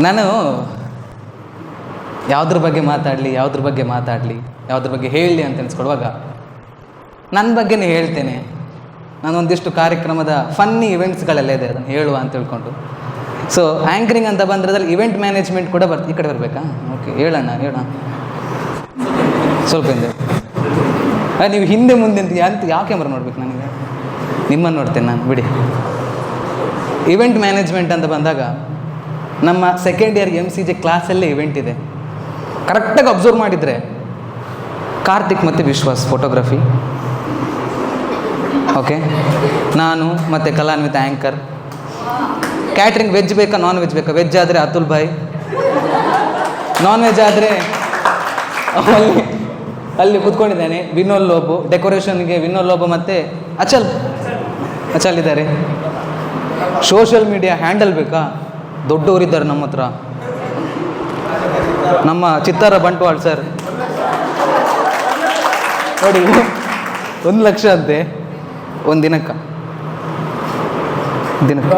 ನಾನು ಯಾವುದ್ರ ಬಗ್ಗೆ ಮಾತಾಡಲಿ, ಯಾವುದ್ರ ಬಗ್ಗೆ ಮಾತಾಡಲಿ, ಯಾವುದ್ರ ಬಗ್ಗೆ ಹೇಳಲಿ ಅಂತ ಅನ್ಸ್ಕೊಡುವಾಗ ನನ್ನ ಬಗ್ಗೆನೇ ಹೇಳ್ತೇನೆ. ನಾನು ಒಂದಿಷ್ಟು ಕಾರ್ಯಕ್ರಮದ ಫನ್ನಿ ಇವೆಂಟ್ಸ್ಗಳೆಲ್ಲ ಇದೆ, ಅದನ್ನು ಹೇಳುವ ಅಂತ ತಿಳ್ಕೊಂಡು. ಸೊ ಆ್ಯಂಕರಿಂಗ್ ಅಂತ ಬಂದ್ರದಲ್ಲಿ ಇವೆಂಟ್ ಮ್ಯಾನೇಜ್ಮೆಂಟ್ ಕೂಡ ಬರ್ತ ಈ ಕಡೆ ಬರಬೇಕಾ? ಓಕೆ ಹೇಳೋಣ ಹೇಳೋಣ ಸ್ವಲ್ಪ ಹಿಂದೆ. ನೀವು ಹಿಂದೆ ಮುಂದೆ ಅಂತ ಯಾವ ಕ್ಯಾಮ್ರ ನೋಡ್ಬೇಕು ನನಗೆ? ನಿಮ್ಮನ್ನು ನೋಡ್ತೇನೆ ನಾನು, ಬಿಡಿ. ಇವೆಂಟ್ ಮ್ಯಾನೇಜ್ಮೆಂಟ್ ಅಂತ ಬಂದಾಗ ನಮ್ಮ second year M C G ಕ್ಲಾಸಲ್ಲೇ event ಇದೆ. ಕರೆಕ್ಟಾಗಿ ಅಬ್ಸರ್ವ್ ಮಾಡಿದರೆ ಕಾರ್ತಿಕ್ ಮತ್ತು ವಿಶ್ವಾಸ್ ಫೋಟೋಗ್ರಫಿ ಓಕೆ ನಾನು ಮತ್ತು ಕಲಾನ್ವಿತ ಆ್ಯಂಕರ್ ಕ್ಯಾಟ್ರಿಂಗ್ ವೆಜ್ ಬೇಕಾ ನಾನ್ ವೆಜ್ ಬೇಕಾ? ವೆಜ್ ಆದರೆ ಅತುಲ್ ಭಾಯ್. ನಾನ್ ವೆಜ್ ಆದರೆ ಅಲ್ಲಿ ಅಲ್ಲಿ ಕೂತ್ಕೊಂಡಿದ್ದಾನೆ. ವಿನೋಲ್ ಲೋಬು. ಡೆಕೋರೇಷನ್ಗೆ ವಿನೋಲ್ ಲೋಬು ಮತ್ತು ಅಚಲ್. ಅಚಲ್ ಇದ್ದಾರೆ. ಸೋಷಿಯಲ್ ಮೀಡಿಯಾ ಹ್ಯಾಂಡಲ್ ಬೇಕಾ? ದೊಡ್ಡವರಿದ್ದಾರೆ ನಮ್ಮ ಹತ್ರ. ನಮ್ಮ ಚಿತ್ತಾರ ಬಂಟ್ವಾಳ್ ಸರ್. ನೋಡಿ, ಒಂದು ಲಕ್ಷ ಅಂತೆ, ಒಂದು ದಿನಕ್ಕೆ. ದಿನಕ್ಕೆ.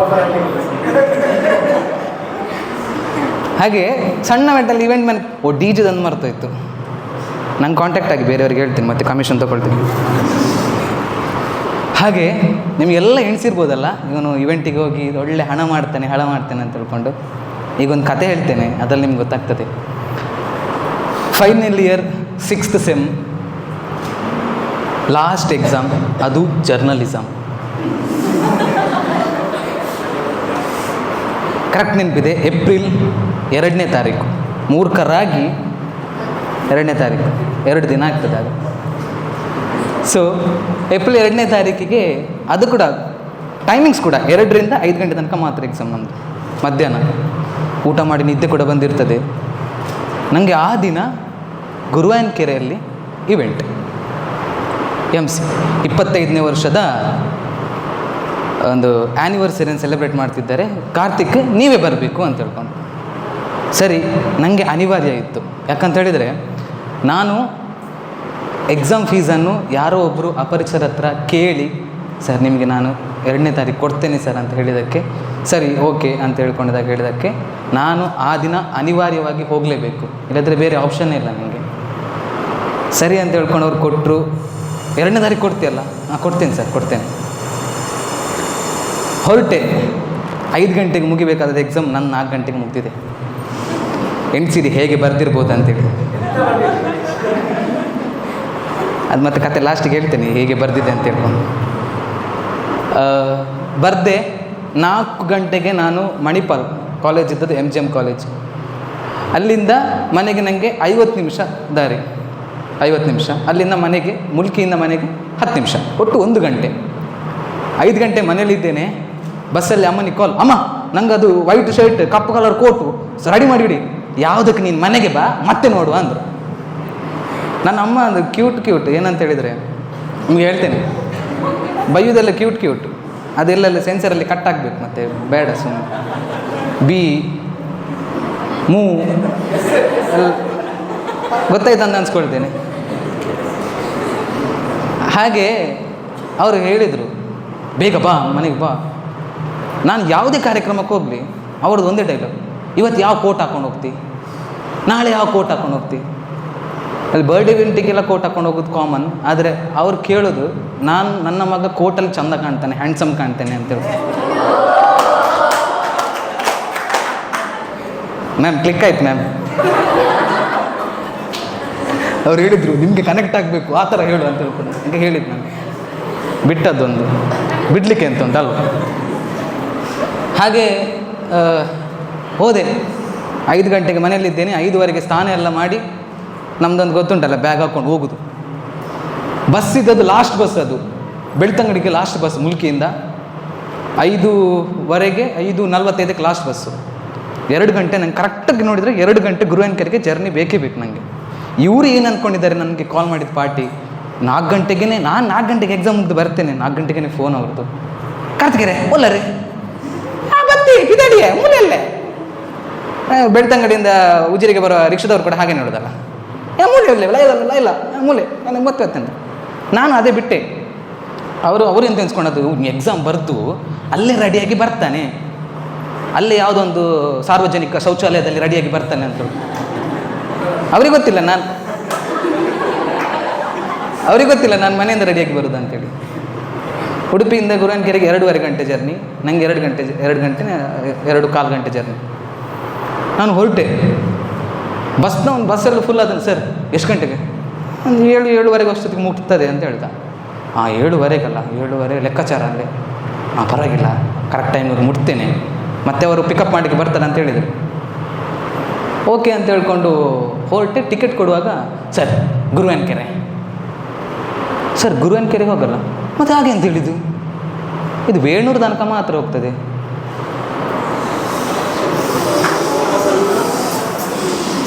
ಹಾಗೆ, ಸಣ್ಣ ಮೆಟ್ಟಲ್ಲಿ ಇವೆಂಟ್ ಮ್ಯಾನ್ ಓ, ಡಿ ಜಿದಂದು ಮರ್ತೋಯ್ತು ನಂಗೆ ಕಾಂಟ್ಯಾಕ್ಟ್ ಆಗಿ ಬೇರೆಯವ್ರಿಗೆ ಹೇಳ್ತೀನಿ, ಮತ್ತೆ ಕಮಿಷನ್ ತೊಗೊಳ್ತೀನಿ. ಹಾಗೆ ನಿಮಗೆಲ್ಲ ಎಣಿಸಿರ್ಬೋದಲ್ಲ? ಇವನು ಇವೆಂಟಿಗೆ ಹೋಗಿ ಒಳ್ಳೆ ಹಣ ಮಾಡ್ತಾನೆ ಹಣ ಮಾಡ್ತಾನೆ ಅಂತ ತಿಳ್ಕೊಂಡು ಈಗ ಒಂದು ಕತೆ ಹೇಳ್ತೇನೆ, ಅದ್ರಲ್ಲಿ ನಿಮ್ಗೆ ಗೊತ್ತಾಗ್ತದೆ. Final year sixth sem last exam ಅದು ಜರ್ನಲಿಸಮ್ ಕರೆಕ್ಟ್ ನೆನಪಿದೆ ಏಪ್ರಿಲ್ ಎರಡನೇ ತಾರೀಕು. ಮೂರ್ಖರಾಗಿ ಎರಡನೇ ತಾರೀಕು, ಎರಡು ದಿನ ಆಗ್ತದೆ ಅದು. ಸೊ ಏಪ್ರಿಲ್ ಎರಡನೇ ತಾರೀಕಿಗೆ ಅದು ಕೂಡ ಟೈಮಿಂಗ್ಸ್ ಕೂಡ ಎರಡರಿಂದ ಐದು ಗಂಟೆ ತನಕ ಮಾತ್ರ ಎಕ್ಸಾಮ್ ನಮ್ಮದು ಮಧ್ಯಾಹ್ನ. ಊಟ ಮಾಡಿ ನಿದ್ದೆ ಕೂಡ ಬಂದಿರ್ತದೆ. ನನಗೆ ಆ ದಿನ ಗುರುವಾಯನ್ ಕೆರೆಯಲ್ಲಿ ಇವೆಂಟ್ ಎಂ ಸಿ ಇಪ್ಪತ್ತೈದನೇ ವರ್ಷದ ಒಂದು ಆ್ಯನಿವರ್ಸರಿಯನ್ನು ಸೆಲೆಬ್ರೇಟ್ ಮಾಡ್ತಿದ್ದಾರೆ. ಕಾರ್ತಿಕ್, ನೀವೇ ಬರಬೇಕು ಅಂತ ಹೇಳ್ಕೊಂಡು. ಸರಿ ನನಗೆ ಅನಿವಾರ್ಯ ಇತ್ತು. ಯಾಕಂತ ಹೇಳಿದರೆ, ನಾನು ಎಕ್ಸಾಮ್ ಫೀಸನ್ನು ಯಾರೋ ಒಬ್ಬರು ಅಪರಿಚರ ಹತ್ರ ಕೇಳಿ, ಸರ್, ನಿಮಗೆ ನಾನು ಎರಡನೇ ತಾರೀಕು ಕೊಡ್ತೇನೆ ಸರ್ ಅಂತ ಹೇಳಿದ್ದಕ್ಕೆ, ಸರಿ, ಓಕೆ ಅಂತ ಹೇಳ್ಕೊಂಡಿದಾಗ ಹೇಳಿದ್ದಕ್ಕೆ, ನಾನು ಆ ದಿನ ಅನಿವಾರ್ಯವಾಗಿ ಹೋಗಲೇಬೇಕು. ಇಲ್ಲದ್ರೆ ಬೇರೆ ಆಪ್ಷನ್ನೇ ಇಲ್ಲ ನನಗೆ ಸರಿ ಅಂತ ಹೇಳ್ಕೊಂಡು ಅವ್ರು ಕೊಟ್ಟರು ಎರಡನೇ ತಾರೀಕು ಕೊಡ್ತೀಯಲ್ಲ ಹಾಂ ಕೊಡ್ತೇನೆ ಸರ್, ಕೊಡ್ತೇನೆ. ಹೊರಟೆ. ಐದು ಗಂಟೆಗೆ ಮುಗಿಬೇಕಾದ ಎಕ್ಸಾಮ್ ನನ್ನ ನಾಲ್ಕು ಗಂಟೆಗೆ ಮುಗ್ದಿದೆ. ಎಣಿಸಿದೆ ಹೇಗೆ ಬರ್ದಿರ್ಬೋದು ಅಂತೇಳಿ ಅದು ಮತ್ತೆ ಕತೆ ಲಾಸ್ಟಿಗೆ ಹೇಳ್ತೇನೆ, ಹೇಗೆ ಬರೆದಿದ್ದೆ ಅಂತ ಹೇಳ್ಕೊಂಡು. ಬರ್ದೆ ನಾಲ್ಕು ಗಂಟೆಗೆ ನಾನು ಮಣಿಪಾಲ್ ಕಾಲೇಜ್ ಇದ್ದದ್ದು ಎಂ ಜಿ ಎಂ ಕಾಲೇಜ್ ಅಲ್ಲಿಂದ ಮನೆಗೆ ನನಗೆ ಐವತ್ತು ನಿಮಿಷ ದಾರಿ. ಐವತ್ತು ನಿಮಿಷ. ಅಲ್ಲಿಂದ ಮನೆಗೆ, ಮುಲ್ಕಿಯಿಂದ ಮನೆಗೆ ಹತ್ತು ನಿಮಿಷ. ಒಟ್ಟು ಒಂದು ಗಂಟೆ. ಐದು ಗಂಟೆ ಮನೇಲಿದ್ದೇನೆ ಬಸ್ಸಲ್ಲಿ ಅಮ್ಮನಿಗೆ ಕಾಲ್ ಅಮ್ಮ ನಂಗೆ ಅದು ವೈಟ್ ಶರ್ಟ್ ಕಪ್ಪು ಕಲರ್ ಕೋಟು ರೆಡಿ ಮಾಡಿಬಿಡಿ. ಯಾವುದಕ್ಕೆ ನೀನು ಮನೆಗೆ ಬಾ, ಮತ್ತೆ ನೋಡುವ ಅಂದರು. ನನ್ನ ಅಮ್ಮ ಅದು ಕ್ಯೂಟ್ ಕ್ಯೂಟ್ ಏನಂತ ಹೇಳಿದರೆ, ನಿಮ್ಗೆ ಹೇಳ್ತೇನೆ. ಬೈಯೋದೆಲ್ಲ ಕ್ಯೂಟ್ ಕ್ಯೂಟ್ ಅದೆಲ್ಲೆಲ್ಲ ಸೆನ್ಸರಲ್ಲಿ ಕಟ್ ಆಗಬೇಕು ಮತ್ತೆ, ಬೇಡ ಸುಮ್ಮನೆ ಬಿ ಮೂ. ಎಲ್ಲ ಅಂತ ಅನ್ಸ್ಕೊಳ್ತೇನೆ. ಹಾಗೆ ಅವರು ಹೇಳಿದರು, ಬೇಗ ಬಾ, ಮನೆಗೆ ಬಾ. ನಾನು ಯಾವುದೇ ಕಾರ್ಯಕ್ರಮಕ್ಕೆ ಹೋಗಲಿ, ಅವ್ರದ್ದು ಒಂದೇ ಡೈಲಾಗ್ ಇವತ್ತು ಯಾವ ಕೋಟ್ ಹಾಕೊಂಡು ಹೋಗ್ತಿ? ನಾಳೆ ಯಾವ ಕೋಟ್ ಹಾಕೊಂಡು ಹೋಗ್ತಿ? ಅಲ್ಲಿ ಬರ್ಡೇ ಇವೆಂಟಿಗೆಲ್ಲ ಕೋಟ್ ಹಾಕೊಂಡು ಹೋಗೋದು ಕಾಮನ್ ಆದರೆ ಅವ್ರು ಕೇಳೋದು, ನಾನು ನನ್ನ ಮಗ ಕೋಟಲ್ಲಿ ಚಂದ ಕಾಣ್ತಾನೆ ಹ್ಯಾಂಡ್ಸಮ್ ಕಾಣ್ತಾನೆ ಅಂತೇಳಿ ಮ್ಯಾಮ್ ಕ್ಲಿಕ್ ಆಯ್ತು ಮ್ಯಾಮ್ ಅವ್ರು ಹೇಳಿದರು, ನಿಮಗೆ ಕನೆಕ್ಟ್ ಆಗಬೇಕು, ಆ ಥರ ಹೇಳು ಅಂತ ಹೇಳ್ಕೊಂಡು. ಹಂಗೆ ಹೇಳಿದ್ದು ನಾನು. ಬಿಟ್ಟದ್ದೊಂದು. ಬಿಡಲಿಕ್ಕೆ ಅಂತ ಒಂದು ಅಲ್ವಾ? ಹಾಗೆ ಹೋದೆ. ಐದು ಗಂಟೆಗೆ ಮನೆಯಲ್ಲಿದ್ದೇನೆ, ಐದುವರೆಗೆ ಸ್ನಾನ ಎಲ್ಲ ಮಾಡಿ ನಮ್ದೊಂದು ಗೊತ್ತುಂಟಲ್ಲ ಬ್ಯಾಗ್ ಹಾಕ್ಕೊಂಡು ಹೋಗುದು. ಬಸ್ ಇದ್ದದ್ದು ಲಾಸ್ಟ್ ಬಸ್ ಅದು. ಬೆಳ್ತಂಗಡಿಗೆ ಲಾಸ್ಟ್ ಬಸ್ ಮುಲ್ಕಿಯಿಂದ ಐದೂವರೆಗೆ ಐದು ನಲ್ವತ್ತೈದಕ್ಕೆ ಲಾಸ್ಟ್ ಬಸ್ಸು ಎರಡು ಗಂಟೆ ನಂಗೆ ಕರೆಕ್ಟಾಗಿ ನೋಡಿದರೆ ಎರಡು ಗಂಟೆ ಗುರುವಾನ್ಕರಿಗೆ ಜರ್ನಿ ಬೇಕೇ ಬೇಕು ನನಗೆ ಇವರು ಏನು ಅಂದ್ಕೊಂಡಿದ್ದಾರೆ ನನಗೆ ಕಾಲ್ ಮಾಡಿದ ಪಾರ್ಟಿ? ನಾಲ್ಕು ಗಂಟೆಗೆ ನಾನು ನಾಲ್ಕು ಗಂಟೆಗೆ ಎಕ್ಸಾಮ್ ಮುಗ್ದು ಬರ್ತೇನೆ, ನಾಲ್ಕು ಗಂಟೆಗೇ ಫೋನ್ ಅವ್ರದ್ದು. ಕರ್ತಿಗೆರೆ ಒಲ್ಲರಿ ಬತ್ತಿ ಮೂಲೆಯಲ್ಲೇ ಬೆಳ್ತಂಗಡಿಯಿಂದ ಉಜಿರಿಗೆ ಬರೋ ರಿಕ್ಷಾದವ್ರು ಕೂಡ ಹಾಗೆ ನೋಡೋದಲ್ಲ. ಏ, ಮೂಲೆ ಇರಲಿಲ್ಲ ಇಲ್ಲ ಇಲ್ಲ ಇಲ್ಲ ಮೂಲೆ ನನಗೆ ಹೇಳ್ತೇನೆ. ನಾನು ಅದೇ ಬಿಟ್ಟೆ. ಅವರು ಅವರು ಎಂತ ಎನ್ಸ್ಕೊಂಡದ್ದು? ಎಕ್ಸಾಮ್ ಬರೆದು ಅಲ್ಲೇ ರೆಡಿಯಾಗಿ ಬರ್ತಾನೆ. ಅಲ್ಲೇ ಯಾವುದೊಂದು ಸಾರ್ವಜನಿಕ ಶೌಚಾಲಯದಲ್ಲಿ ರೆಡಿಯಾಗಿ ಬರ್ತಾನೆ ಅಂತ ಅವ್ರಿಗೆ ಗೊತ್ತಿಲ್ಲ ನಾನು. ಅವ್ರಿಗೆ ಗೊತ್ತಿಲ್ಲ ನಾನು ಮನೆಯಿಂದ ರೆಡಿಯಾಗಿ ಬರೋದು ಅಂತೇಳಿ. ಉಡುಪಿಯಿಂದ ಗುರುವನ್ಕೆರೆಗೆ ಎರಡೂವರೆ ಗಂಟೆ ಜರ್ನಿ ನನಗೆ ಎರಡು ಗಂಟೆ ಎರಡು ಗಂಟೆ, ಎರಡು ಕಾಲು ಗಂಟೆ ಜರ್ನಿ ನಾನು ಹೊರಟೆ. ಬಸ್ನ ಒಂದು ಬಸ್ಸಲ್ಲಿ ಫುಲ್ ಅದನ್ನು ಸರ್ ಎಷ್ಟು ಗಂಟೆಗೆ? ಒಂದು ಏಳು, ಏಳುವರೆಗೆ ಅಷ್ಟೊತ್ತಿಗೆ ಮುಟ್ತದೆ ಅಂತ ಹೇಳ್ದ. ಆ ಏಳುವರೆಗಲ್ಲ, ಏಳುವರೆ ಲೆಕ್ಕಾಚಾರ ಅಲ್ಲಿ ಹಾಂ ಪರವಾಗಿಲ್ಲ ಕರೆಕ್ಟ್ ಟೈಮಿಗೆ ಮುಟ್ತೇನೆ. ಮತ್ತೆ ಅವರು ಪಿಕಪ್ ಮಾಡಲಿಕ್ಕೆ ಬರ್ತಾರೆ ಅಂತ ಹೇಳಿದರು. ಓಕೆ ಅಂತ ಹೇಳ್ಕೊಂಡು ಹೊರಟು ಟಿಕೆಟ್ ಕೊಡುವಾಗ, ಸರ್, ಗುರುವನ್ಕೆರೆ. ಸರ್, ಗುರುವನ್ಕೆರೆಗೆ ಹೋಗಲ್ಲ? ಮತ್ತೆ ಹಾಗೆ ಅಂತ ಹೇಳಿದ್ದು. ಇದು ವೇಣೂರು ತನಕ ಮಾತ್ರ ಹೋಗ್ತದೆ.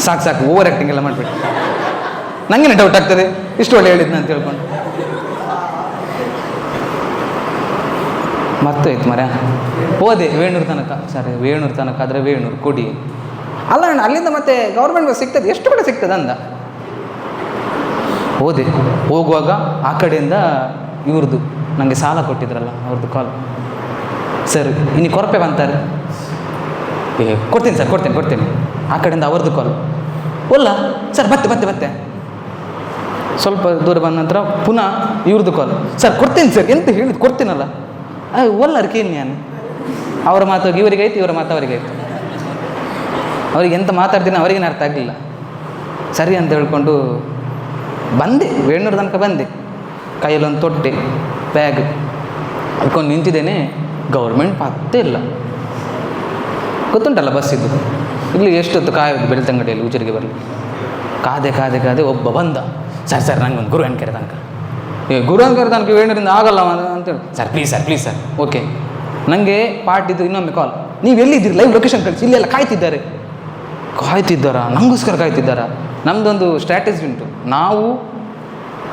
ಸಾಕು ಸಾಕು ಓವರ್ ಆ್ಯಕ್ಟಿಂಗ್ ಎಲ್ಲ ಮಾಡಿಬಿಟ್ಟು ನನಗೇನು ಡೌಟ್ ಆಗ್ತದೆ? ಇಷ್ಟು ಒಳ್ಳೆ ಹೇಳಿದ್ನ ಅಂತ ಮತ್ತೆ ಮರ್ತೋಯ್ತು ಮರ ಹೋದೆ ವೇಣೂರು ತನಕ. ಸರಿ ವೇಣೂರು ತನಕ ಆದರೆ ವೇಣೂರು ಕೊಡಿ. ಅಲ್ಲ ಅಣ್ಣ, ಅಲ್ಲಿಂದ ಮತ್ತೆ ಗೌರ್ಮೆಂಟ್ ಸಿಗ್ತದೆ? ಎಷ್ಟು ಕಡೆ ಸಿಗ್ತದೆ ಅಂದ? ಹೋದೆ. ಹೋಗುವಾಗ ಆ ಕಡೆಯಿಂದ ಇವ್ರದ್ದು ನನಗೆ ಸಾಲ ಕೊಟ್ಟಿದ್ರಲ್ಲ ಅವ್ರದ್ದು ಕಾಲ್ ಸರ್, ಇನ್ನು ಕೊರಪೆ ಬಂತಾರೆ. ಏ, ಕೊಡ್ತೀನಿ ಸರ್, ಕೊಡ್ತೀನಿ ಕೊಡ್ತೀನಿ. ಆ ಕಡೆಯಿಂದ ಅವ್ರದ್ದು ಕಾಲ್ ಒಲ್ಲ ಸರ್ ಬತ್ತೆ ಬತ್ತೆ ಬತ್ತೆ. ಸ್ವಲ್ಪ ದೂರ ಬಂದ ನಂತರ ಪುನಃ ಇವ್ರದ್ದು ಕಾಲ್ ಸರ್ ಕೊಡ್ತೀನಿ ಸರ್ ಎಂತ ಹೇಳಿದ್ದು ಕೊಡ್ತೀನಲ್ಲ? ಒಲ್ಲ ಕೇಳಿ ನಾನು. ಅವರ ಮಾತು ಇವರಿಗೆ ಆಯ್ತು, ಇವರ ಮಾತು ಅವರಿಗೆ ಆಯ್ತು. ಅವ್ರಿಗೆ ಎಂತ ಮಾತಾಡ್ತೀನಿ ಅವರಿಗೇನು ಅರ್ಥ ಆಗಲಿಲ್ಲ. ಸರಿ ಅಂತ ಹೇಳ್ಕೊಂಡು ಬಂದೆ ವೇಣೂರು ತನಕ ಬಂದೆ. ಕೈಯಲ್ಲೊಂದು ತೊಟ್ಟೆ ಬ್ಯಾಗ್ ಹಿಡ್ಕೊಂಡು ನಿಂತಿದ್ದೇನೆ. ಗೌರ್ಮೆಂಟ್ ಪತ್ತೆ ಇಲ್ಲ. ಗೊತ್ತುಂಟಲ್ಲ ಬಸ್ಸಿದ್ದು ಇಲ್ಲಿ ಎಷ್ಟೊತ್ತು ಕಾಯೋದು ಬೆಳ್ತಂಗಡಿಯಲ್ಲಿ ಉಚ್ಚರಿಗೆ ಬರಲಿ? ಕಾದೆ ಕಾದೆ ಕಾದೆ ಒಬ್ಬ ಬಂದ. ಸರ್ ಸರ್, ನಂಗೆ ಒಂದು ಗುರು ಗುರುವನ್ಕೆರೆ ತನಕ. ಗುರು ಗುರುವನ್ಕೆರೆ ತನಕ ಏನರಿಂದ ಆಗಲ್ಲ ಅಂತ ಅಂತೇಳಿ sir please sir please sir okay ನನಗೆ ಪಾರ್ಟಿದ್ದು ಇನ್ನೊಮ್ಮೆ ಕಾಲ್ ನೀವು ಎಲ್ಲಿದ್ದೀರಿ? ಲೈವ್ ಲೊಕೇಶನ್ ಕಳಿಸಿ. ಇಲ್ಲೆಲ್ಲ ಕಾಯ್ತಿದ್ದಾರೆ. ಕಾಯ್ತಿದ್ದಾರಾ? ನಮಗೋಸ್ಕರ ಕಾಯ್ತಿದ್ದಾರಾ? ನಮ್ಮದೊಂದು ಸ್ಟ್ರಾಟಜಿ ಉಂಟು. ನಾವು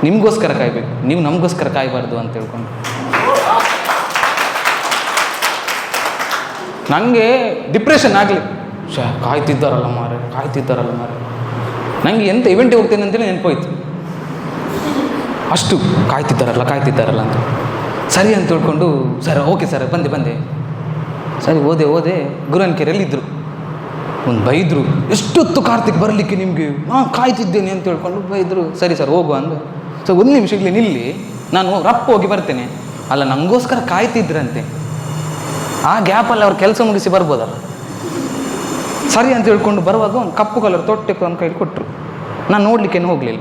ನಿಮಗೋಸ್ಕರ ಕಾಯ್ಬೇಕು. ನೀವು ನಮಗೋಸ್ಕರ ಕಾಯಬಾರ್ದು ಅಂತ ಹೇಳ್ಕೊಂಡು. ನನಗೆ ಡಿಪ್ರೆಷನ್ ಆಗಲಿ. ಶಾ ಕಾಯ್ತಿದ್ದಾರಲ್ಲ ಮಾರೆ ಕಾಯ್ತಿದ್ದಾರಲ್ಲ ಮಾರೆ ನನಗೆ ಎಂಥ ಇವೆಂಟಿಗೆ ಹೋಗ್ತೇನೆ ಅಂತೇಳಿ ನೆನಪೋಯ್ತು. ಅಷ್ಟು ಕಾಯ್ತಿದ್ದಾರಲ್ಲ ಕಾಯ್ತಿದ್ದಾರಲ್ಲ ಅಂತ. ಸರಿ ಅಂತ ತಿಳ್ಕೊಂಡು, ಸರ್ ಓಕೆ ಸರ್, ಬಂದೆ ಬಂದೆ. ಸರಿ ಓದೆ ಓದೆ ಗುರುವನ್ ಇದ್ದರು ಒಂದು ಬೈದರು, ಎಷ್ಟೊತ್ತು ಕಾರ್ತಿಕ್ ಬರಲಿಕ್ಕೆ ನಿಮಗೆ? ಹಾಂ ಕಾಯ್ತಿದ್ದೇನೆ ಅಂತ ಹೇಳ್ಕೊಂಡು ಬೈದರು. ಸರಿ, ಸರ್, ಹೋಗುವ ಅಂದು ಸೊ ಒಂದು ನಿಮಿಷ ಇಲ್ಲಿ ನಿಲ್ಲಿ. ನಾನು ರಪ್ಪ ಹೋಗಿ ಬರ್ತೇನೆ. ಅಲ್ಲ ನನಗೋಸ್ಕರ ಕಾಯ್ತಿದ್ರಂತೆ. ಆ ಗ್ಯಾಪಲ್ಲಿ ಅವ್ರು ಕೆಲಸ ಮುಗಿಸಿ ಬರ್ಬೋದಲ್ಲ. ಸರಿ ಅಂತ ಹೇಳ್ಕೊಂಡು ಬರುವಾಗ ಒಂದು ಕಪ್ಪು ಕಲರ್ ತೊಟ್ಟೆ ಒಂದು ಕೈಲಿ ಕೊಟ್ಟರು ನಾನು ನೋಡಲಿಕ್ಕೇನು ಹೋಗಲಿಲ್ಲ.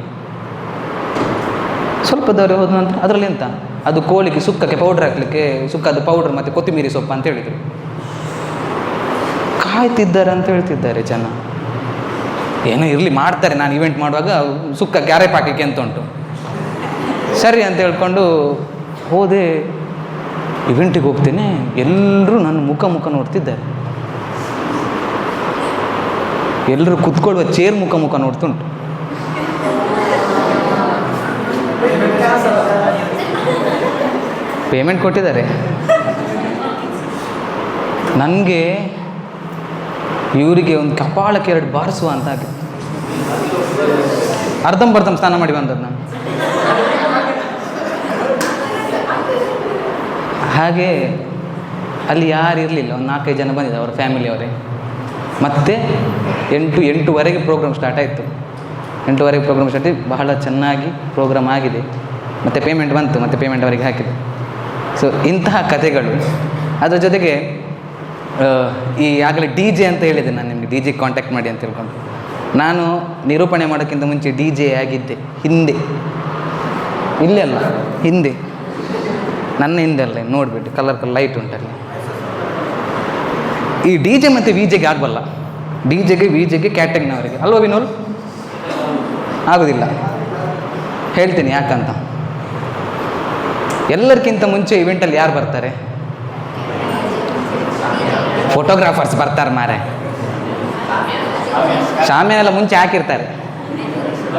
ಸ್ವಲ್ಪ ದೂರ ಹೋದ ನಂತರ ಅದರಲ್ಲಿ ಎಂತ? ಅದು ಕೋಳಿಗೆ ಸುಕ್ಕಕ್ಕೆ ಪೌಡ್ರ್ ಹಾಕ್ಲಿಕ್ಕೆ ಸುಕ್ಕದ ಪೌಡ್ರ್ ಮತ್ತು ಕೊತ್ತಿಮೀರಿ ಸೊಪ್ಪು ಅಂತ ಹೇಳಿದರು. ಕಾಯ್ತಿದ್ದಾರೆ ಅಂತ ಹೇಳ್ತಿದ್ದಾರೆ ಜನ. ಏನೋ ಇರಲಿ, ಮಾಡ್ತಾರೆ. ನಾನು ಇವೆಂಟ್ ಮಾಡುವಾಗ ಸುಕ್ಕ ಗ್ಯಾರೆ ಪಾಕಕ್ಕೆ ಅಂತ ಉಂಟು? ಸರಿ ಅಂತ ಹೇಳ್ಕೊಂಡು ಹೋದೆ. ಇವೆಂಟಿಗೆ ಹೋಗ್ತೇನೆ. ಎಲ್ಲರೂ ನನ್ನ ಮುಖ ಮುಖ ನೋಡ್ತಿದ್ದಾರೆ. ಎಲ್ಲರೂ ಕುತ್ಕೊಳ್ಳುವ ಚೇರ್ ಮುಖ ಮುಖ ನೋಡ್ತುಂಟು ಪೇಮೆಂಟ್ ಕೊಟ್ಟಿದ್ದಾರೆ. ನನಗೆ ಇವರಿಗೆ ಒಂದು ಕಪಾಳಕ್ಕೆ ಎರಡು ಬಾರಿಸುವ ಅಂತ ಆಗಿತ್ತು ಅರ್ಧಂಬರ್ಧಂ ಸ್ನಾನ ಮಾಡಿ ಬಂದದ್ದು ನಾನು. ಹಾಗೆ ಅಲ್ಲಿ ಯಾರು ಇರಲಿಲ್ಲ. ಒಂದು ನಾಲ್ಕೈದು ಜನ ಬಂದಿದ್ದಾರೆ ಅವರ ಫ್ಯಾಮಿಲಿಯವರೇ ಮತ್ತೆ ಎಂಟು, ಎಂಟುವರೆಗೆ ಪ್ರೋಗ್ರಾಮ್ ಸ್ಟಾರ್ಟ್ ಆಯಿತು. ಎಂಟುವರೆಗೆ ಪ್ರೋಗ್ರಾಮ್ ಸ್ಟಾರ್ಟ್ ಬಹಳ ಚೆನ್ನಾಗಿ ಪ್ರೋಗ್ರಾಮ್ ಆಗಿದೆ. ಮತ್ತು ಪೇಮೆಂಟ್ ಬಂತು, ಮತ್ತು ಪೇಮೆಂಟ್ ಅವರಿಗೆ ಹಾಕಿದೆ. ಸೊ ಇಂತಹ ಕಥೆಗಳು. ಅದರ ಜೊತೆಗೆ ಈ ಆಗಲೇ ಡಿ ಜೆ ಅಂತ ಹೇಳಿದೆ ನಾನು ನಿಮಗೆ. ಡಿ ಜೆ ಕಾಂಟ್ಯಾಕ್ಟ್ ಮಾಡಿ ಅಂತ ಹೇಳ್ಕೊಂಡು ನಾನು ನಿರೂಪಣೆ ಮಾಡೋಕ್ಕಿಂತ ಮುಂಚೆ ಡಿ ಜೆ ಆಗಿದ್ದೆ. ಹಿಂದೆ. ಇಲ್ಲೇ ಅಲ್ಲ, ಹಿಂದೆ. ನನ್ನ ಹಿಂದೆ ಅಲ್ಲೇ, ನೋಡಿಬಿಟ್ಟು. ಕಲರ್ ಕಲರ್ ಲೈಟ್ ಉಂಟಲ್ಲಿ. ಈ ಡಿ ಜೆ ಮತ್ತು ವಿ ಜೆಗೆ ಆಗಬಲ್ಲ ಡಿ ಜೆಗೆ ವಿ ಜೆಗೆ ಕ್ಯಾಟಗ್ನವರಿಗೆ ಅಲ್ವಾ ವಿನೋಲ್? ಆಗೋದಿಲ್ಲ. ಹೇಳ್ತೀನಿ ಯಾಕಂತ. ಎಲ್ಲರಿಗಿಂತ ಮುಂಚೆ ಇವೆಂಟಲ್ಲಿ ಯಾರು ಬರ್ತಾರೆ? ಫೋಟೋಗ್ರಾಫರ್ಸ್ ಬರ್ತಾರೆ ಮಾರೆ ಶಾಮಿಯಾನೆಲ್ಲ ಮುಂಚೆ ಹಾಕಿರ್ತಾರೆ.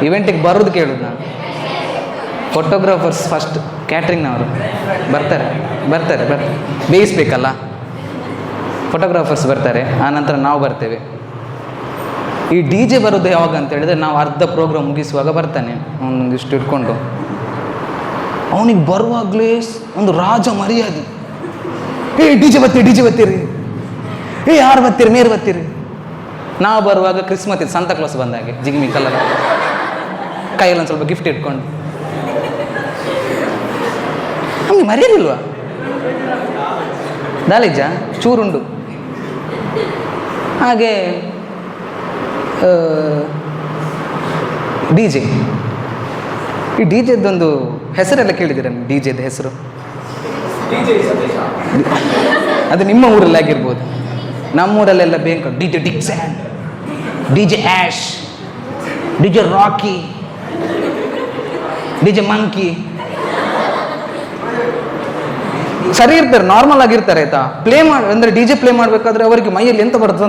ಇವೆಂಟಿಗೆ ಬರೋದು ಕೇಳೋದು ನಾನು. ಫೋಟೋಗ್ರಾಫರ್ಸ್ ಫಸ್ಟ್ ಕ್ಯಾಟ್ರಿಂಗ್ನವರು. ಬರ್ತಾರೆ ಬರ್ತಾರೆ ಬರ್ತಾರೆ. ಬೇಯಿಸ್ಬೇಕಲ್ಲ? ಫೋಟೋಗ್ರಾಫರ್ಸ್ ಬರ್ತಾರೆ ಆನಂತರ ನಾವು ಬರ್ತೇವೆ. ಈ ಡಿ ಜೆ ಬರೋದು ಯಾವಾಗ ಅಂತ ಹೇಳಿದ್ರೆ ನಾವು ಅರ್ಧ ಪ್ರೋಗ್ರಾಮ್ ಮುಗಿಸುವಾಗ ಬರ್ತಾನೆ. ಅವನಿಷ್ಟು ಇಟ್ಕೊಂಡು. ಅವನಿಗೆ ಬರುವಾಗಲೇ ಒಂದು ರಾಜ ಮರ್ಯಾದೆ. ಏ ಡಿ ಜೆ ಬತ್ತಿ ಡಿ ಜೆ ಬತ್ತೀರಿ ಏ, ಯಾರು ಬರ್ತೀರಿ, ಮೇರು ಬರ್ತೀರಿ? ನಾವು ಬರುವಾಗ ಕ್ರಿಸ್ಮಸ್ ಇದು ಸಂತ ಕ್ಲಾಸ್ ಬಂದಾಗೆ ಜಿಗ್ಮಿ ಕಲರ್ ಕೈಯಲ್ಲಿ ಒಂದು ಸ್ವಲ್ಪ ಗಿಫ್ಟ್ ಇಟ್ಕೊಂಡು. ನಮಗೆ ಮರೆಯಲಿಲ್ವಾ ದಾಲಿಜ, ಚೂರುಂಡು. ಹಾಗೆ ಡಿ ಜೆ. ಈ ಡಿ ಜೆದೊಂದು ಹೆಸರೆಲ್ಲ ಕೇಳಿದ್ದೀರ ಡಿ ಜೆದ ಹೆಸರು? ಅದು ನಿಮ್ಮ ಊರಲ್ಲಿ ಆಗಿರ್ಬೋದು. ನಮ್ಮೂರಲ್ಲೆಲ್ಲ ಬೇಕು D J Dixon D J Ash D J Rocky D J Monkey. ಸರಿ ಇರ್ತಾರೆ ನಾರ್ಮಲ್ ಆಗಿರ್ತಾರೆ ಆಯ್ತಾ? ಪ್ಲೇ ಮಾಡಿ ಅಂದ್ರೆ ಡಿ ಜೆ ಪ್ಲೇ ಮಾಡಬೇಕಾದ್ರೆ ಅವರಿಗೆ ಮೈಯಲ್ಲಿ ಎಂತ ಬರ್ತದೆ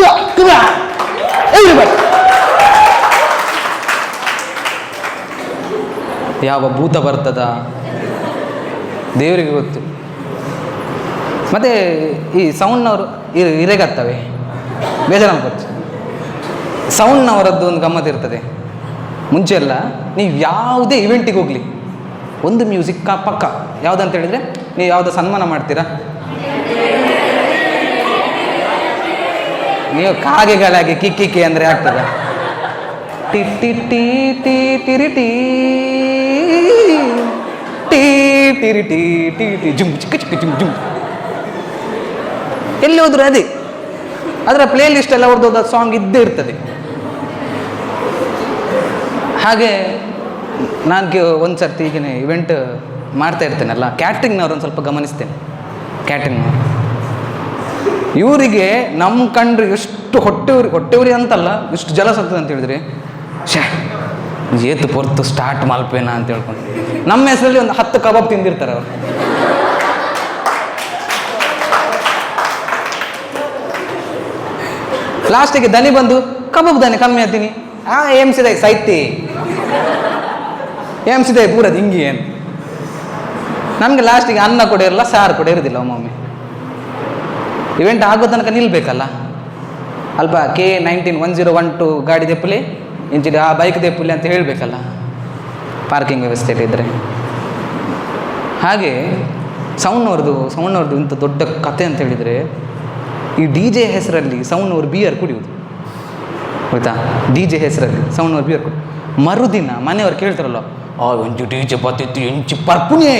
ಯಾ, come on, everybody. ಯಾವ ಭೂತ ಬರ್ತದ? ದೇವರಿಗೆ ಗೊತ್ತು. ಮತ್ತೆ ಈ ಸೌಂಡ್ನವರು ಇರೆಗತ್ತವೆ ಬೇಜಾರು ಅನ್ಕೊಚ್ಚು ಸೌಂಡ್ನವರದ್ದು ಒಂದು ಗಮ್ಮತ್ ಇರ್ತದೆ. ಮುಂಚೆ ಎಲ್ಲ ನೀವು ಯಾವುದೇ ಇವೆಂಟಿಗೆ ಹೋಗಲಿ. ಒಂದು ಮ್ಯೂಸಿಕ್ ಪಕ್ಕ. ಯಾವುದಂತ ಹೇಳಿದರೆ ನೀವು ಯಾವುದೋ ಸನ್ಮಾನ ಮಾಡ್ತೀರಾ? ನೀವು ಕಾಗೆಗಳಾಗಿ ಕಿಕ್ಕಿಕ್ಕಿ ಅಂದರೆ ಆಗ್ತದ. ಟಿ ಟಿ ಟಿ ಟಿ ತಿರಿ ಟೀ. ಟೀ ಟಿರಿ ಟೀ, ಟಿ ಟಿ, ಜುಮ್, ಚಿಕ್ಕ ಚಿಕ್ಕ, ಜುಮ್ ಜುಮ್. ಎಲ್ಲಿ ಹೋದ್ರು ಅದೇ. ಅದರ ಪ್ಲೇ ಲಿಸ್ಟ್ ಎಲ್ಲ ಅವ್ರದ್ದು ಸಾಂಗ್ ಇದ್ದೇ ಇರ್ತದೆ. ಹಾಗೆ ನನಗೆ ಒಂದು ಸರ್ತಿ ಈಗಿನ ಇವೆಂಟ್ ಮಾಡ್ತಾ ಇರ್ತೇನಲ್ಲ ಕ್ಯಾಟ್ರಿಂಗ್ನವ್ರು ಒಂದು ಸ್ವಲ್ಪ ಗಮನಿಸ್ತೇನೆ. ಕ್ಯಾಟ್ರಿಂಗ್ನವ್ರು ಇವರಿಗೆ ನಮ್ಮ ಕಂಡ್ರೆ ಎಷ್ಟು ಹೊಟ್ಟೆ ಉರಿ ಹೊಟ್ಟೆ ಉರಿ ಅಂತಲ್ಲ ಎಷ್ಟು ಜಲ ಆಗ್ತದೆ ಅಂತ ಹೇಳಿದ್ರಿ. ಶೇ ಏತು ಪೊರ್ತು ಸ್ಟಾರ್ಟ್ ಮಾಲ್ಪೇನ ಅಂತ ಹೇಳ್ಕೊಂಡು ನಮ್ಮ ಹೆಸರಲ್ಲಿ ಒಂದು ಹತ್ತು ಕಬಾಬ್ ತಿಂದಿರ್ತಾರೆ ಅವರು. ಲಾಸ್ಟಿಗೆ ದನಿ ಬಂದು, ಕಬಾಬ್ ದನಿ ಕಮ್ಮಿ ಆತೀನಿ. ಆ ಏಮ್ಸಿದೆ ಸೈತಿ ಏಮ್ಸಿದೆ ಪೂರದು ಹಿಂಗಿ ಏನು? ನಮಗೆ ಲಾಸ್ಟಿಗೆ ಅನ್ನ ಕೂಡ ಇರಲ್ಲ, ಸಾರು ಕೂಡ ಇರೋದಿಲ್ಲ ಒಮ್ಮೊಮ್ಮೆ. ಇವೆಂಟ್ ಆಗೋ ತನಕ ನಿಲ್ಬೇಕಲ್ಲ? ಅಲ್ಪ K nineteen one zero one two ಗಾಡಿ ದೆಪ್ಪಲಿ ಇಂಚಿಡಿ ಆ ಬೈಕ್ ದೆಪ್ಪಲಿ ಅಂತ ಹೇಳಬೇಕಲ್ಲ? ಪಾರ್ಕಿಂಗ್ ವ್ಯವಸ್ಥೆ ಇದ್ದರೆ ಹಾಗೆ ಸೌಂಡ್ನವ್ರದ್ದು ಸೌಂಡ್ನವ್ರದ್ದು ಇಂಥ ದೊಡ್ಡ ಕತೆ ಅಂತ ಹೇಳಿದರೆ, ಈ ಡಿ ಜೆ ಹೆಸರಲ್ಲಿ ಸೌಂಡ್ನವ್ರು ಬಿಯರ್ ಕುಡಿಯೋದು. ಆಯಿತಾ? ಡಿ ಜೆ ಹೆಸರಲ್ಲಿ ಸೌಂಡ್ನವ್ರು ಬಿಯರ್ ಕುಡಿ ಮರುದಿನ ಮನೆಯವ್ರು ಕೇಳ್ತಾರಲ್ಲ, ಆ ಒಂಚು ಡಿ ಜೆ ಬತ್ತಿತ್ತು ಎಂಚು ಪರ್ಪುಣಿಯೇ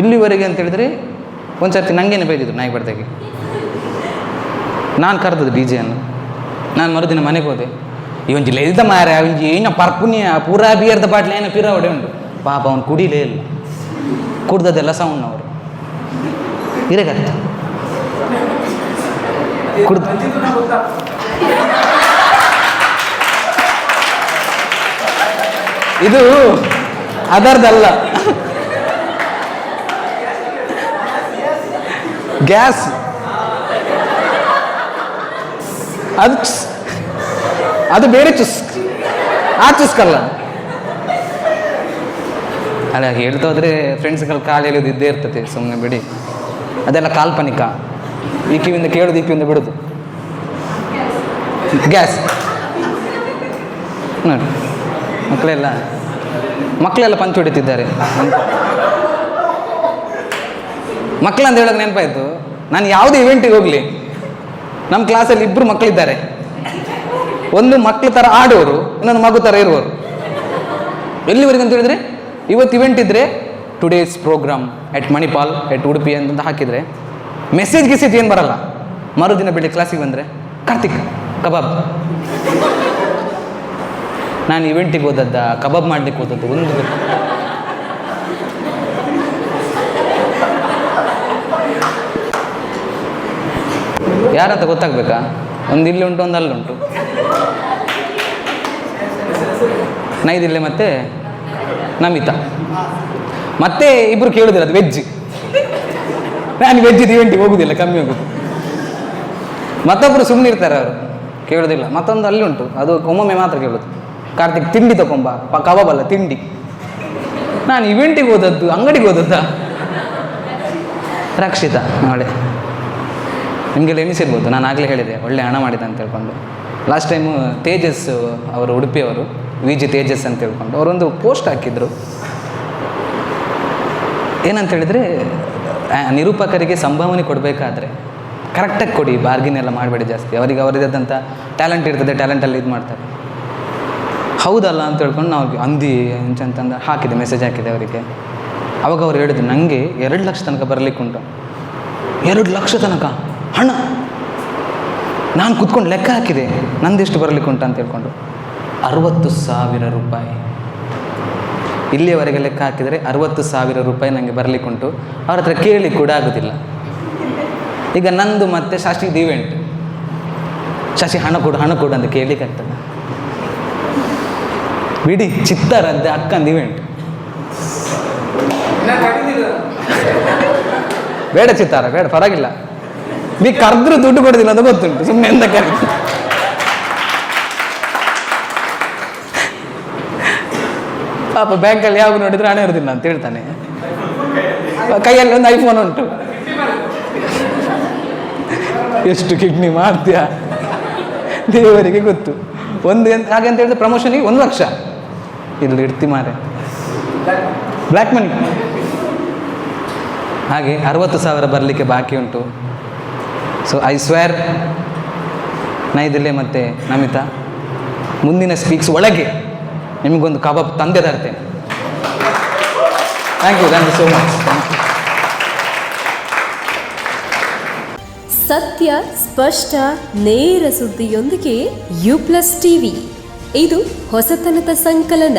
ಇಲ್ಲಿವರೆಗೆ ಅಂತ ಹೇಳಿದ್ರೆ ಒಂದು ಸರ್ತಿ ನನಗೇನೆ ಬೈದಿದ್ರು ನಾಯಿ ನಾನು ಕರೆದದ್ದು ಡಿ ಜೆಯನ್ನು ನಾನು ಮರುದಿನ ಮನೆಗೆ ಹೋದೆ. ಒಂಜಿ ಲೆಲ್ದ ಮಾರ ಒಂಜಿ ಏನ ಪರ್ಪುಣ್ಯ, ಪೂರಾ ಬಿಯರ್ದ ಬಾಟ್ಲಿ ಏನೋ ಪಿರ ಹೊಡೆ ಉಂಟು. ಪಾಪ ಅವನು ಕುಡಿಲೇ ಇಲ್ಲ. ಕುಡ್ದದೆಲ್ಲ ಸೌಂಡ್ ಅವರು ಇರಗತ್ತ. ಕುಡ್ದು ಇದು ಅದರ್ದಲ್ಲ. ಗ್ಯಾಸ್. ಅದು ಅದು ಬೇರೆ ಚುಸ್. ಆ ಚುಸ್ಕಲ್ಲ ಅಲ್ಲ, ಹೇಳ್ತಾ ಹೋದ್ರೆ ಫ್ರೆಂಡ್ಸ್ಗಳು ಕಾಲು ಎಳೆಯೋದು ಇದ್ದೇ ಇರ್ತದೆ ಸುಮ್ಮನೆ ಬಿಡಿ. ಅದೆಲ್ಲ ಕಾಲ್ಪನಿಕ. ಈ ಕಿವಿಯಿಂದ ಕೇಳೋದು, ಈ ಕಿವಿಯಿಂದ ಬಿಡೋದು. ಗ್ಯಾಸ್. ನೋಡಿ. ಮಕ್ಕಳೆಲ್ಲ ಮಕ್ಕಳೆಲ್ಲ ಪಂಚ್ ಹೊಡಿತಿದ್ದಾರೆ. ಮಕ್ಕಳಂತ ಹೇಳೋಕೆ ನೆನಪಾಯ್ತು. ನಾನು ಯಾವುದೇ ಇವೆಂಟಿಗೆ ಹೋಗಲಿ. ನಮ್ಮ ಕ್ಲಾಸಲ್ಲಿ ಇಬ್ಬರು ಮಕ್ಕಳಿದ್ದಾರೆ. ಒಂದು ಮಕ್ಕಳ ಥರ ಆಡೋರು, ಇನ್ನೊಂದು ಮಗು ಥರ ಇರುವವರು. ಎಲ್ಲಿವರೆಗೆ ಅಂತ ಹೇಳಿದ್ರೆ, ಇವತ್ತು ಇವೆಂಟ್ ಇದ್ದರೆ today's programme at Manipal at Udupi ಅಂತ ಹಾಕಿದರೆ ಮೆಸೇಜ್ ಗಿಸೇಜ್ ಏನು ಬರಲ್ಲ. ಮರುದಿನ ಬೆಳಿಗ್ಗೆ ಕ್ಲಾಸಿಗೆ ಬಂದರೆ, ಕಾರ್ತಿಕ್, ಕಬಾಬ್. ನಾನು ಇವೆಂಟಿಗೆ ಹೋದದ್ದ, ಕಬಾಬ್ ಮಾಡ್ಲಿಕ್ಕೆ ಹೋದದ್ದು ಒಂದು ಯಾರಂತ ಗೊತ್ತಾಗ್ಬೇಕಾ? ಒಂದು ಇಲ್ಲಿ ಉಂಟು, ಒಂದು ಅಲ್ಲಿ ಉಂಟು ನೈದಿಲ್ಲೆ ಮತ್ತೆ ನಮಿತಾ. ಮತ್ತೆ ಇಬ್ರು ಕೇಳುದಿಲ್ಲ, ಅದು ವೆಜ್ ನಾನು ವೆಜ್ ಇವೆಂಟಿಗೆ ಹೋಗುದಿಲ್ಲ, ಕಮ್ಮಿ ಹೋಗುದು. ಮತ್ತೊಬ್ರು ಸುಮ್ಮನೆ ಇರ್ತಾರೆ ಅವರು, ಕೇಳೋದಿಲ್ಲ. ಮತ್ತೊಂದು ಅಲ್ಲಿ ಉಂಟು ಅದು ಒಮ್ಮೊಮ್ಮೆ ಮಾತ್ರ ಕೇಳುದು. ಕಾರ್ತಿಕ್ ತಿಂಡಿ ತಗೊಂಬ ಪ ಕಬಾಬ್ ಅಲ್ಲ, ತಿಂಡಿ. ನಾನು ಇವೆಂಟಿಗೆ ಹೋದದ್ದು, ಅಂಗಡಿಗೆ ಹೋದದ್ದ? ರಕ್ಷಿತ, ನಾಳೆ. ನಿಮಗೆಲ್ಲ ಎನಿಸಿರ್ಬೋದು ನಾನು ಆಗಲೇ ಹೇಳಿದೆ, ಒಳ್ಳೆ ಹಣ ಮಾಡಿದೆ ಅಂತ ಹೇಳ್ಕೊಂಡು. ಲಾಸ್ಟ್ ಟೈಮು ತೇಜಸ್ ಅವರು ಉಡುಪಿಯವರು ವಿ ಜಿ ತೇಜಸ್ ಅಂತ ಹೇಳ್ಕೊಂಡು, ಅವರೊಂದು ಪೋಸ್ಟ್ ಹಾಕಿದ್ರು. ಏನಂತ ಹೇಳಿದರೆ ನಿರೂಪಕರಿಗೆ ಸಂಭಾವನೆ ಕೊಡಬೇಕಾದ್ರೆ ಕರೆಕ್ಟಾಗಿ ಕೊಡಿ ಬಾರ್ಗಿನ್ ಎಲ್ಲ ಮಾಡಬೇಡಿ ಜಾಸ್ತಿ. ಅವರಿಗೆ ಅವರಿದ್ದಂಥ ಟ್ಯಾಲೆಂಟ್ ಇರ್ತದೆ ಟ್ಯಾಲೆಂಟಲ್ಲಿ ಇದು ಮಾಡ್ತಾರೆ. ಹೌದಲ್ಲ ಅಂತ ಹೇಳ್ಕೊಂಡು ನಾವು ಅಂದಿ ಅಂತಂದು ಹಾಕಿದೆ ಮೆಸೇಜ್ ಹಾಕಿದೆ ಅವರಿಗೆ. ಅವಾಗ ಅವ್ರು ಹೇಳಿದ್ರು ನನಗೆ ಎರಡು ಲಕ್ಷ ತನಕ ಬರಲಿಕ್ಕುಂಟು. ಎರಡು ಲಕ್ಷ ತನಕ? ಹಣ ನಾನು ಕುತ್ಕೊಂಡು ಲೆಕ್ಕ ಹಾಕಿದೆ. ನಂದೆಷ್ಟು ಬರಲಿಕ್ಕುಂಟು ಅಂತ ಹೇಳ್ಕೊಂಡು ಅರವತ್ತು ಸಾವಿರ ರೂಪಾಯಿ. ಇಲ್ಲಿಯವರೆಗೆ ಲೆಕ್ಕ ಹಾಕಿದರೆ ಅರುವತ್ತು ಸಾವಿರ ರೂಪಾಯಿ ನನಗೆ ಬರಲಿಕ್ಕುಂಟು ಅವ್ರ ಹತ್ರ ಕೇಳಿ ಕೂಡ ಆಗೋದಿಲ್ಲ. ಈಗ ನಂದು ಮತ್ತೆ ಶಾಸ್ತ್ರಿ ಇವೆಂಟ್ ಶಶಿ ಹಣ ಕೊಡು ಹಣ ಕೊಡು ಅಂತ ಕೇಳಲಿಕ್ಕೆ ಆಗ್ತದೆ. ಬಿಡಿ ಚಿತ್ತಾರದ್ದೆ ಅಕ್ಕಂದು ಇವೆಂಟ್ ಬೇಡ ಚಿತ್ತಾರ ಬೇಡ ಪರವಾಗಿಲ್ಲ. ನೀ ಕರೆದ್ರು ದುಡ್ಡು ಕೊಡೋದಿಲ್ಲ ಅಂತ ಗೊತ್ತುಂಟು ಸುಮ್ಮನೆ ಎಂತ ಕರೆ ಪಾಪ ಬ್ಯಾಂಕಲ್ಲಿ ಯಾವಾಗ ನೋಡಿದ್ರೆ ಹಣ ಇರೋದಿಲ್ಲ ಅಂತ ಹೇಳ್ತಾನೆ. ಕೈಯಲ್ಲಿ ಒಂದು ಐಫೋನ್ ಉಂಟು. ಎಷ್ಟು ಕಿಡ್ನಿ ಮಾಡ್ತೀಯ? ದೇವರಿಗೆ ಗೊತ್ತು. ಒಂದು ಎಂತ, ಹಾಗೆ ಅಂತ ಹೇಳಿದ್ರೆ ಪ್ರಮೋಷನಿಗೆ ಒಂದು ಲಕ್ಷ ಇಲ್ಲಿ ಇಡ್ತಿ ಮಾರೆ. ಬ್ಲ್ಯಾಕ್ ಮನಿ ಹಾಗೆ ಅರವತ್ತು ಸಾವಿರ ಬರಲಿಕ್ಕೆ ಬಾಕಿ ಉಂಟು. ಸೊ ಐ ಸ್ವೇರ್ ನೈದಿಲ್ಲೆ ಮತ್ತೆ ನಮಿತಾ, ಮುಂದಿನ ಸ್ಪೀಕ್ಸ್ ಒಳಗೆ ನಿಮಗೊಂದು ಕಬಾಬ್ ತಂದೆ ತರ್ತೇನೆ. Thank you thank you so much ಸತ್ಯ, ಸ್ಪಷ್ಟ, ನೇರ ಸುದ್ದಿಯೊಂದಿಗೆ ಯು ಪ್ಲಸ್ ಟಿವಿ ಇದು ಹೊಸತನದ ಸಂಕಲನ.